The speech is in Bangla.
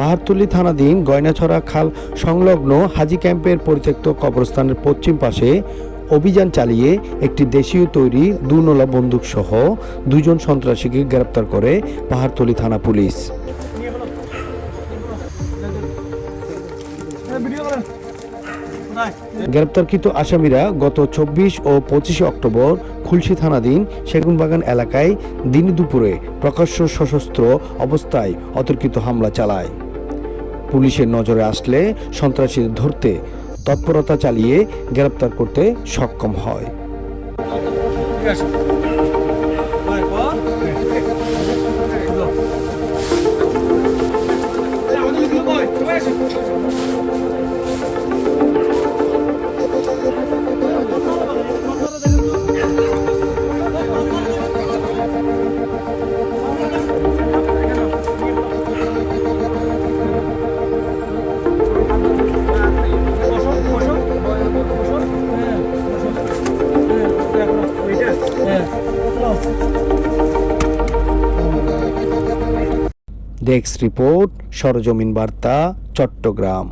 পাহাড়তলি থানাধীন গয়নাছড়া খাল সংলগ্ন হাজি ক্যাম্পের পরিত্যক্ত কবরস্থানের পশ্চিম পাশে অভিযান চালিয়ে একটি দেশীয় তৈরি দুনলা বন্দুক সহ দুজন সন্ত্রাসীকে গ্রেপ্তার করে পাহাড়তলি থানা পুলিশ। গ্রেপ্তারকৃত আসামিরা গত চব্বিশ ও পঁচিশে অক্টোবর খুলশি থানাধীন সেগুনবাগান এলাকায় দিন দুপুরে প্রকাশ্য সশস্ত্র অবস্থায় অতর্কিত হামলা চালায়। পুলিশের নজরে আসলে সন্ত্রাসীদের ধরতে তৎপরতা চালিয়ে গ্রেপ্তার করতে সক্ষম হয়। ডেস্ক রিপোর্ট সরজমিন বার্তা চট্টগ্রাম।